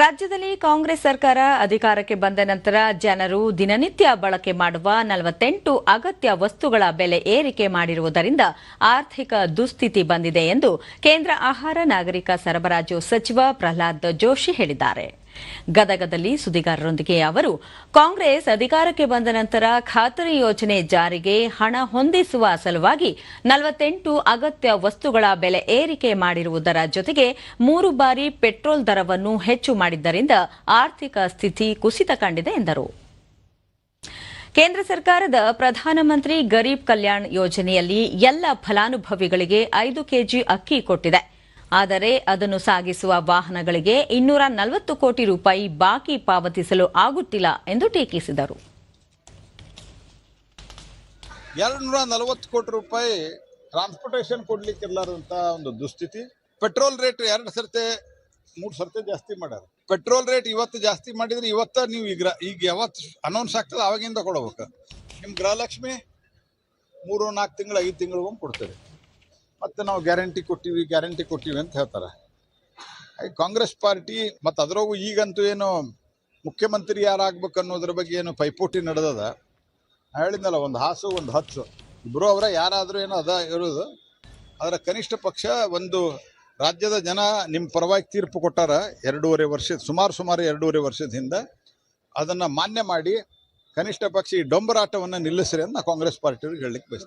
ರಾಜ್ಯದಲ್ಲಿ ಕಾಂಗ್ರೆಸ್ ಸರ್ಕಾರ ಅಧಿಕಾರಕ್ಕೆ ಬಂದ ನಂತರ ಜನರು ದಿನನಿತ್ಯ ಬಳಕೆ ಮಾಡುವ ನಲವತ್ತೆಂಟು ಅಗತ್ಯ ವಸ್ತುಗಳ ಬೆಲೆ ಏರಿಕೆ ಮಾಡಿರುವುದರಿಂದ ಆರ್ಥಿಕ ದುಸ್ಥಿತಿ ಬಂದಿದೆ ಎಂದು ಕೇಂದ್ರ ಆಹಾರ ನಾಗರಿಕ ಸರಬರಾಜು ಸಚಿವ ಪ್ರಹ್ಲಾದ್ ಜೋಶಿ ಹೇಳಿದ್ದಾರೆ. ಗದಗದಲ್ಲಿ ಸುದ್ದಿಗಾರರೊಂದಿಗೆ ಅವರು, ಕಾಂಗ್ರೆಸ್ ಅಧಿಕಾರಕ್ಕೆ ಬಂದ ನಂತರ ಖಾತರಿ ಯೋಜನೆ ಜಾರಿಗೆ ಹಣ ಹೊಂದಿಸುವ ಸಲುವಾಗಿ ನಲವತ್ತೆಂಟು ಅಗತ್ಯ ವಸ್ತುಗಳ ಬೆಲೆ ಏರಿಕೆ ಮಾಡಿರುವುದರ ಜೊತೆಗೆ ಮೂರು ಬಾರಿ ಪೆಟ್ರೋಲ್ ದರವನ್ನು ಹೆಚ್ಚು ಮಾಡಿದ್ದರಿಂದ ಆರ್ಥಿಕ ಸ್ಥಿತಿ ಕುಸಿತ ಕಂಡಿದೆ ಎಂದರು. ಕೇಂದ್ರ ಸರ್ಕಾರದ ಪ್ರಧಾನಮಂತ್ರಿ ಗರೀಬ್ ಕಲ್ಯಾಣ್ ಯೋಜನೆಯಲ್ಲಿ ಎಲ್ಲ ಫಲಾನುಭವಿಗಳಿಗೆ ಐದು ಕೆಜಿ ಅಕ್ಕಿ ಕೊಟ್ಟಿದೆ. ಆದರೆ ಅದನ್ನು ಸಾಗಿಸುವ ವಾಹನಗಳಿಗೆ ಇನ್ನೂರ ನಲವತ್ತು ಕೋಟಿ ರೂಪಾಯಿ ಬಾಕಿ ಪಾವತಿಸಲು ಆಗುತ್ತಿಲ್ಲ ಎಂದು ಟೀಕಿಸಿದರು. ಎರಡು ನೂರ ನಲವತ್ತು ಕೋಟಿ ರೂಪಾಯಿ ಟ್ರಾನ್ಸ್ಪೋರ್ಟೇಷನ್ ಕೊಡ್ಲಿಕ್ಕಿರ್ಲಾರಂತ ಒಂದು ದುಸ್ಥಿತಿ. ಪೆಟ್ರೋಲ್ ರೇಟ್ ಎರಡು ಸರ್ತೆ, ಮೂರು ಸರ್ತೆ ಜಾಸ್ತಿ ಮಾಡ್ಯಾರ. ಪೆಟ್ರೋಲ್ ರೇಟ್ ಇವತ್ತು ಜಾಸ್ತಿ ಮಾಡಿದ್ರೆ ಇವತ್ತ ನೀವು ಈಗ ಈಗ ಯಾವತ್ತು ಅನೌನ್ಸ್ ಆಗ್ತದೆ ಅವಾಗಿಂದ ಕೊಡಬೇಕು. ನಿಮ್ಮ ಗೃಹಲಕ್ಷ್ಮಿ ಮೂರು ನಾಲ್ಕು ತಿಂಗಳು, ಐದು ತಿಂಗಳಿಗೊಮ್ಮೆ ಕೊಡ್ತೀರಿ. ಮತ್ತೆ ನಾವು ಗ್ಯಾರಂಟಿ ಕೊಟ್ಟಿವಿ ಗ್ಯಾರಂಟಿ ಕೊಟ್ಟಿವಿ ಅಂತ ಹೇಳ್ತಾರೆ. ಕಾಂಗ್ರೆಸ್ ಪಾರ್ಟಿ ಮತ್ತು ಅದರಾಗೂ ಈಗಂತೂ ಏನು ಮುಖ್ಯಮಂತ್ರಿ ಯಾರಾಗ್ಬೇಕು ಅನ್ನೋದ್ರ ಬಗ್ಗೆ ಏನು ಪೈಪೋಟಿ ನಡೆದದ? ಹೇಳಿದ್ನಲ್ಲ, ಒಂದು ಹಾಸು, ಒಂದು ಹಚ್ಚು. ಇಬ್ಬರು ಅವರ, ಯಾರಾದರೂ ಏನೋ ಅದ ಇರೋದು. ಅದರ ಕನಿಷ್ಠ ಪಕ್ಷ ಒಂದು ರಾಜ್ಯದ ಜನ ನಿಮ್ಮ ಪರವಾಗಿ ತೀರ್ಪು ಕೊಟ್ಟಾರ, ಎರಡೂವರೆ ವರ್ಷದ ಸುಮಾರು ಸುಮಾರು ಎರಡೂವರೆ ವರ್ಷದ ಹಿಂದೆ, ಅದನ್ನು ಮಾನ್ಯ ಮಾಡಿ ಕನಿಷ್ಠ ಪಕ್ಷ ಈ ಡೊಂಬರಾಟವನ್ನು ನಿಲ್ಲಿಸ್ರಿ ಅಂತ ನಾ ಕಾಂಗ್ರೆಸ್ ಪಾರ್ಟಿಯವ್ರಿಗೆ ಹೇಳಲಿಕ್ಕೆ ಬಯಸ್ತೀನಿ.